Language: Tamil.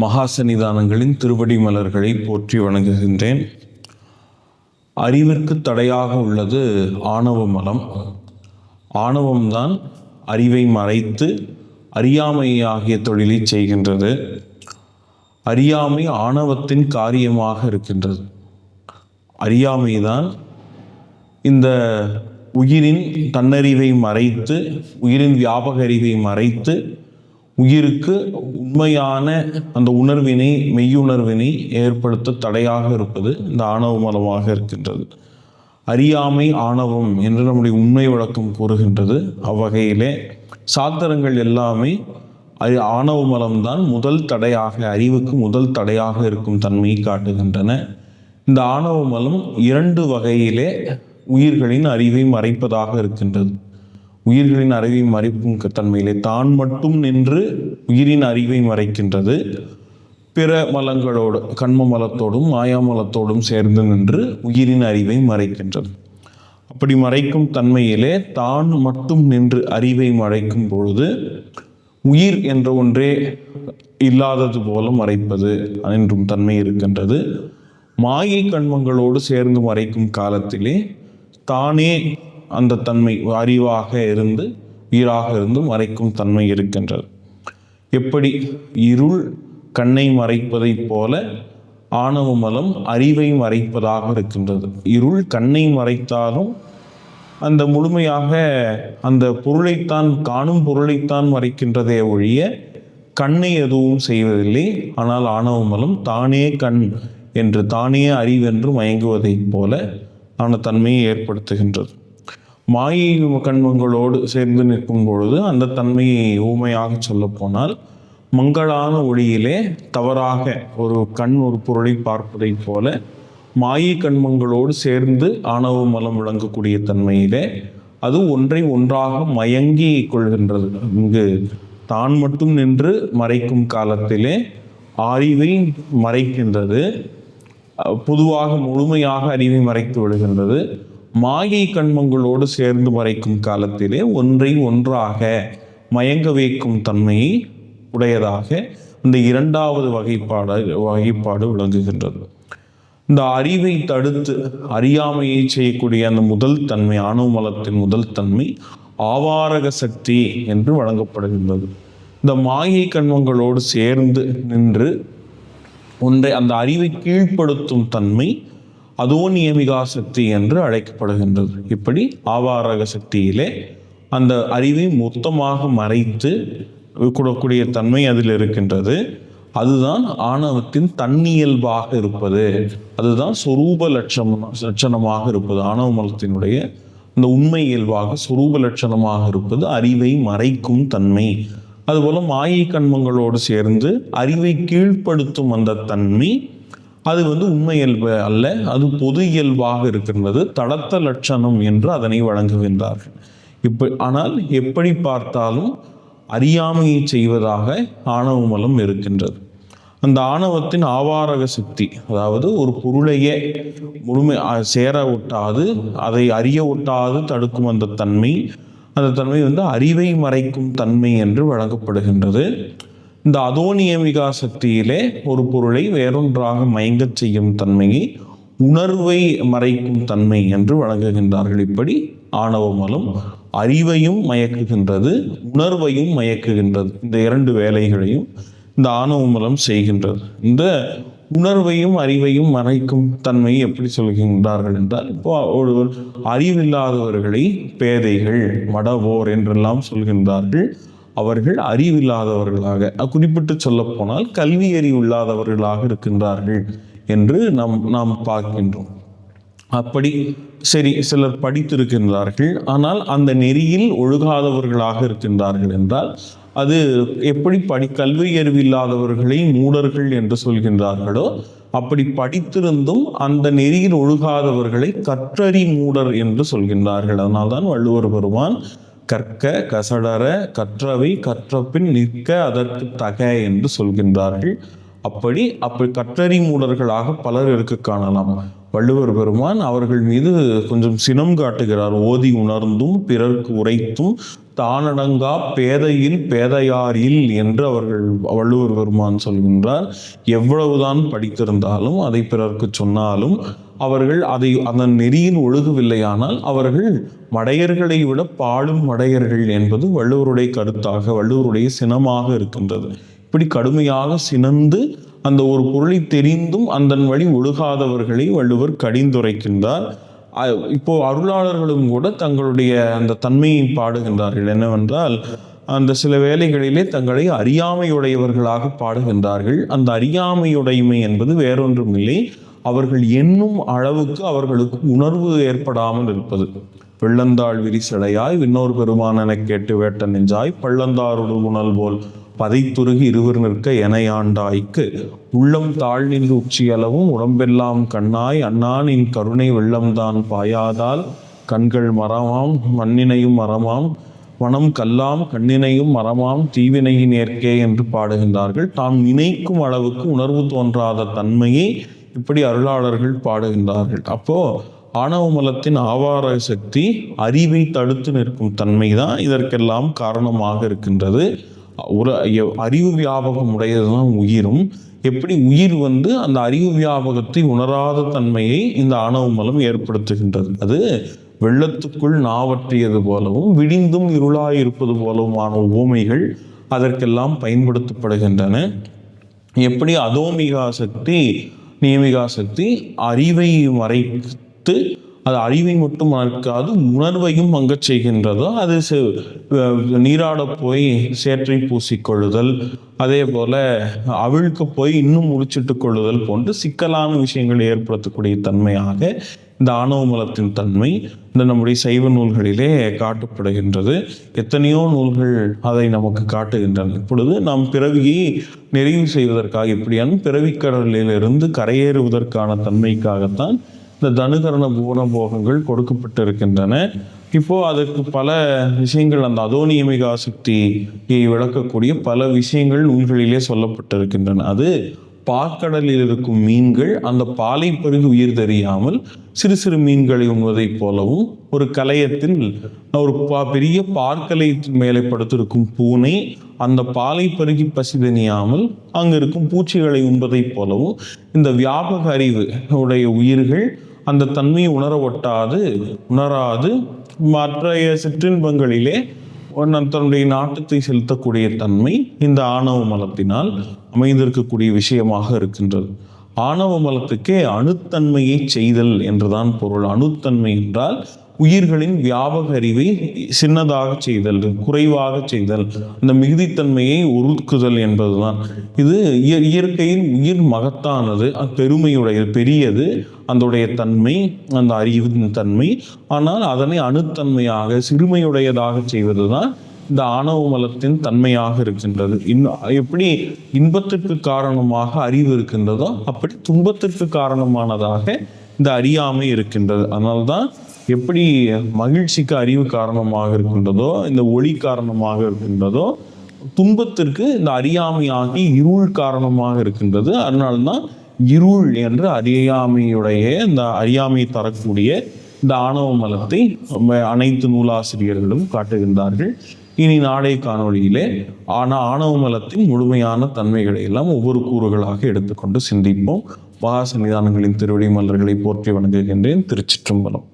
மகாசன்னிதானங்களின் திருவடி மலர்களை போற்றி வணங்குகின்றேன். அறிவிற்கு தடையாக உள்ளது ஆணவ மலம். ஆணவம்தான் அறிவை மறைத்து அறியாமை ஆகிய தொழிலை செய்கின்றது. அறியாமை ஆணவத்தின் காரியமாக இருக்கின்றது. அறியாமைதான் இந்த உயிரின் தன்னறிவை மறைத்து உயிரின் வியாபக அறிவை மறைத்து உயிருக்கு உண்மையான அந்த உணர்வினை மெய்யுணர்வினை ஏற்படுத்த தடையாக இருப்பது இந்த ஆணவ மலமாக இருக்கின்றது. அறியாமை ஆணவம் என்று நம்முடைய உண்மை வழக்கம் கூறுகின்றது. அவ்வகையிலே சாத்திரங்கள் எல்லாமே அறி ஆணவ மலம்தான் முதல் தடையாக அறிவுக்கு முதல் தடையாக இருக்கும் தன்மையை காட்டுகின்றன. இந்த ஆணவ மலம் இரண்டு வகையிலே உயிர்களின் அறிவை மறைப்பதாக இருக்கின்றது. உயிர்களின் அறிவையும் மறைக்கும் தன்மையிலே தான் மட்டும் நின்று உயிரின் அறிவை மறைக்கின்றது. பிற மலங்களோடு கண்ம மலத்தோடும் மாயாமலத்தோடும் சேர்ந்து நின்று உயிரின் அறிவை மறைக்கின்றது. அப்படி மறைக்கும் தன்மையிலே தான் மட்டும் நின்று அறிவை மறைக்கும் பொழுது உயிர் என்ற ஒன்றே இல்லாதது போல மறைப்பது என்றும் தன்மை இருக்கின்றது. மாயை கண்மங்களோடு சேர்ந்து மறைக்கும் காலத்திலே தானே அந்த தன்மை அறிவாக இருந்து உயிராக இருந்தும் மறைக்கும் தன்மை இருக்கின்றது. எப்படி இருள் கண்ணை மறைப்பதைப் போல ஆணவ மலம் அறிவை மறைப்பதாக இருக்கின்றது. இருள் கண்ணை மறைத்தாலும் அந்த முழுமையாக அந்த பொருளைத்தான் காணும் பொருளைத்தான் மறைக்கின்றதே ஒழிய கண்ணை எதுவும் செய்வதில்லை. ஆனால் ஆணவ மலம் தானே கண் என்று தானே அறிவென்று மயங்குவதைப் போல ஆன தன்மையை ஏற்படுத்துகின்றது. மாயை கண்மங்களோடு சேர்ந்து நிற்கும் பொழுது அந்த தன்மையை ஊமையாக சொல்லப்போனால் மங்களான ஒளியிலே தவறாக ஒரு கண் ஒரு பொருளை பார்ப்பதைப் போல மாயை கண்மங்களோடு சேர்ந்து ஆணவ மலம் விளங்கக்கூடிய தன்மையிலே அது ஒன்றை ஒன்றாக மயங்கி கொள்கின்றது. இங்கு தான் மட்டும் நின்று மறைக்கும் காலத்திலே அறிவை மறைக்கின்றது. பொதுவாக முழுமையாக அறிவை மறைத்து விடுகின்றது. மாயை கண்மங்களோடு சேர்ந்து மறைக்கும் காலத்திலே ஒன்றை ஒன்றாக மயங்க வைக்கும் தன்மையை உடையதாக இந்த இரண்டாவது வகைப்பாடு வகைப்பாடு விளங்குகின்றது. இந்த அறிவை தடுத்து அறியாமையை செய்யக்கூடிய அந்த முதல் தன்மை ஆணுமலத்தின் முதல் தன்மை ஆவாரக சக்தி என்று வழங்கப்படுகின்றது. இந்த மாயை கண்மங்களோடு சேர்ந்து நின்று ஒன்றை அந்த அறிவை கீழ்ப்படுத்தும் தன்மை அதோ நியமிகா சக்தி என்று அழைக்கப்படுகின்றது. இப்படி ஆவாரக சக்தியிலே அந்த அறிவை மொத்தமாக மறைத்து கூடக்கூடிய தன்மை அதில் இருக்கின்றது. அதுதான் ஆணவத்தின் தன்னியல்பாக இருப்பது. அதுதான் சொரூப லட்சம் லட்சணமாக இருப்பது. ஆணவ மலத்தினுடைய இந்த உண்மை இயல்பாக சொரூப லட்சணமாக இருப்பது அறிவை மறைக்கும் தன்மை. அதுபோல மாயை கண்மங்களோடு சேர்ந்து அறிவை கீழ்ப்படுத்தும் அந்த தன்மை அது வந்து உண்மை இயல்பு அல்ல. அது பொது இயல்பாக இருக்கின்றது. தடத்த லட்சணம் என்று அதனை வழங்குகின்றார்கள் இப்ப ஆனால் எப்படி பார்த்தாலும் அறியாமையை செய்வதாக ஆணவ மலம் இருக்கின்றது. அந்த ஆணவத்தின் ஆவாரக சக்தி அதாவது ஒரு பொருளையே முழுமை சேர ஒட்டாது அதை அறிய ஒட்டாது தடுக்கும் அந்த தன்மை அந்த தன்மை வந்து அறிவை மறைக்கும் தன்மை என்று வழங்கப்படுகின்றது. இந்த அதோனியமிகா சக்தியிலே ஒரு பொருளை வேறொன்றாக மயங்கச் செய்யும் தன்மையை உணர்வை மறைக்கும் தன்மை என்று வழங்குகின்றார்கள். இப்படி ஆணவ மலம் அறிவையும் மயக்குகின்றது உணர்வையும் மயக்குகின்றது. இந்த இரண்டு வேலைகளையும் இந்த ஆணவ மலம் செய்கின்றது. இந்த உணர்வையும் அறிவையும் மறைக்கும் தன்மையை எப்படி சொல்கின்றார்கள் என்றால் இப்போ ஒரு அறிவில்லாதவர்களை பேதைகள் மடவோர் என்றெல்லாம் சொல்கின்றார்கள். அவர்கள் அறிவில்லாதவர்களாக குறிப்பிட்டு சொல்ல போனால் கல்வி அறிவில்லாதவர்களாக இருக்கின்றார்கள் என்று நாம் நாம் பார்க்கின்றோம். அப்படி சரி சிலர் படித்திருக்கின்றார்கள் ஆனால் அந்த நெறியில் ஒழுகாதவர்களாக இருக்கின்றார்கள் என்றால் அது எப்படி படி கல்வி அறிவில்லாதவர்களை மூடர்கள் என்று சொல்கின்றார்களோ அப்படி படித்திருந்தும் அந்த நெறியில் ஒழுகாதவர்களை கற்றறி மூடர் என்று சொல்கின்றார்கள். அதனால்தான் வள்ளுவர் பெருமான் கற்க கசடர கற்றவை கற்றபின் நிற்க அதற்கு தக என்று சொல்கின்றார்கள். அப்படி அப்படி கற்றறி மூடர்களாக பலர் இருக்க காணலாம். வள்ளுவர் பெருமான் அவர்கள் மீது கொஞ்சம் சினம் காட்டுகிறார். ஓதி உணர்ந்தும் பிறர்க்கு உரைத்தும் தானடங்கா பேதையில் பேதையாரில் என்று அவர்கள் வள்ளுவர் பெருமான் சொல்கின்றார். எவ்வளவுதான் படித்திருந்தாலும் அதை பிறர்க்கு சொன்னாலும் அவர்கள் அதை அதன் நெறியில் ஒழுகவில்லையானால் அவர்கள் மடையர்களை விட பாடும் மடையர்கள் என்பது வள்ளுவருடைய கருத்தாக வள்ளுவருடைய சினமாக இருக்கின்றது. இப்படி கடுமையாக சினந்து அந்த ஒரு பொருளை தெரிந்தும் அதன் வழி ஒழுகாதவர்களை வள்ளுவர் கடிந்துரைக்கின்றார். இப்போ அருளாளர்களும் கூட தங்களுடைய அந்த தன்மையை பாடுகின்றார்கள். என்னவென்றால் அந்த சில வேளைகளிலே தங்களை அறியாமையுடையவர்களாக பாடுகின்றார்கள். அந்த அறியாமையுடைமை என்பது வேறொன்றும் இல்லை அவர்கள் எண்ணும் அளவுக்கு அவர்களுக்கு உணர்வு ஏற்படாமல் இருப்பது. வெள்ளந்தாள் விரிசடையாய் விண்ணோர் பெருமானனை கேட்டு வேட்ட நெஞ்சாய் பள்ளந்தாருடு உணல் போல் பதைத்துருகி இருவர் நிற்க எனையாண்டாய்க்கு. உள்ளம் தாழ் நின்று உச்சியளவும் உடம்பெல்லாம் கண்ணாய் அண்ணானின் கருணை வெள்ளம்தான் பாயாதால் கண்கள் மரமாம் மண்ணினையும் மரமாம் வனம் கல்லாம் கண்ணினையும் மரமாம் தீவினையின் ஏற்கே என்று பாடுகின்றார்கள். தாம் நினைக்கும் அளவுக்கு உணர்வு தோன்றாத தன்மையை இப்படி அருளாளர்கள் பாடுகின்றார்கள். அப்போது ஆணவமலத்தின் ஆவார சக்தி அறிவை தடுத்து நிற்கும் தன்மை தான் இதற்கெல்லாம் காரணமாக இருக்கின்றது. ஒரு அறிவு வியாபகம் உடையதுதான் உயிரும். எப்படி உயிர் வந்து அந்த அறிவு வியாபகத்தை உணராத தன்மையை இந்த ஆணவமலம் ஏற்படுத்துகின்றது. அது வெள்ளத்துக்குள் நாவற்றியது போலவும் விடிந்தும் இருளாயிருப்பது போலவுமான உவமைகள் அதற்கெல்லாம் பயன்படுத்தப்படுகின்றன. எப்படி அதோமிகா சக்தி நியமிகா சக்தி அறிவை மறைத்து அது அறிவை மட்டும் மறைக்காது உணர்வையும் மங்கச் செய்கின்றதோ? அது நீராட போய் சேற்றை பூசிக்கொள்ளுதல் அதே போல அவிழ்க்க போய் இன்னும் முடிச்சிட்டு கொள்ளுதல் போன்று சிக்கலான விஷயங்களை ஏற்படுத்தக்கூடிய தன்மையாக இந்த ஆணவ மலத்தின் தன்மை இந்த நம்முடைய சைவ நூல்களிலே காட்டப்படுகின்றது. எத்தனையோ நூல்கள் அதை நமக்கு காட்டுகின்றன. இப்பொழுது நாம் பிறவியை நிறைவு செய்வதற்காக இப்படியான பிறவிக்கடலிலிருந்து கரையேறுவதற்கான தன்மைக்காகத்தான் இந்த தனுகரண பூரண போகங்கள் கொடுக்கப்பட்டிருக்கின்றன. இப்போ அதற்கு பல விஷயங்கள் அந்த அதோனியமிகா ஆசக்தியை விளக்கக்கூடிய பல விஷயங்கள் நூல்களிலே சொல்லப்பட்டிருக்கின்றன. அது பாற்கடலில் இருக்கும் மீன்கள் அந்த பாலை பருகி உயிர் தெரியாமல் சிறு சிறு மீன்களை உண்வதைப் போலவும் ஒரு கலையத்தில் ஒரு பா- பெரிய பார்க்கலை மேலே படுத்திருக்கும் பூனை அந்த பாலை பருகி பசிதனியாமல் அங்கு இருக்கும் பூச்சிகளை உண்பதைப் போலவும் இந்த வியாபக அறிவு உடைய உயிர்கள் அந்த தன்மையை உணர ஒட்டாது உணராது மற்றைய சிற்றின்பங்களிலே தன்னுடைய நாட்டத்தை செலுத்தக்கூடிய தன்மை இந்த ஆணவ மலத்தினால் அமைந்திருக்கக்கூடிய விஷயமாக இருக்கின்றது. ஆணவ மலத்துக்கே அணுத்தன்மையை செய்தல் என்றுதான் பொருள். அணுத்தன்மை என்றால் உயிர்களின் வியாபக அறிவை சின்னதாக செய்தல் குறைவாக செய்தல் அந்த மிகுதித்தன்மையை உருக்குதல் என்பதுதான். இது இய- உயிர் மகத்தானது அது பெரியது அதனுடைய தன்மை அந்த அறிவின் தன்மை. ஆனால் அதனை அணுத்தன்மையாக சிறுமையுடையதாக செய்வதுதான் இந்த ஆணவ மலத்தின் தன்மையாக இருக்கின்றது. இன் எப்படி இன்பத்திற்கு காரணமாக அறிவு இருக்கின்றதோ அப்படி துன்பத்திற்கு காரணமானதாக இந்த அறியாமை இருக்கின்றது. அதனால்தான் எப்படி மகிழ்ச்சிக்கு அறிவு காரணமாக இருக்கின்றதோ இந்த ஒளி காரணமாக இருக்கின்றதோ துன்பத்திற்கு இந்த அறியாமையாகி இருள் காரணமாக இருக்கின்றது. அதனால்தான் இருள் என்று அறியாமையுடைய இந்த அறியாமை தரக்கூடிய இந்த ஆணவ மலத்தை அனைத்து நூலாசிரியர்களும் காட்டுகின்றார்கள். இனி நாடை காணொளியிலே ஆனா ஆணவ மலத்தின் முழுமையான தன்மைகளை எல்லாம் ஒவ்வொரு கூறுகளாக எடுத்துக்கொண்டு சிந்திப்போம். மகா சன்னிதானங்களின் திருவடி மலர்களை போற்றி வணங்குகின்றேன். திருச்சிற்றம்பலம்.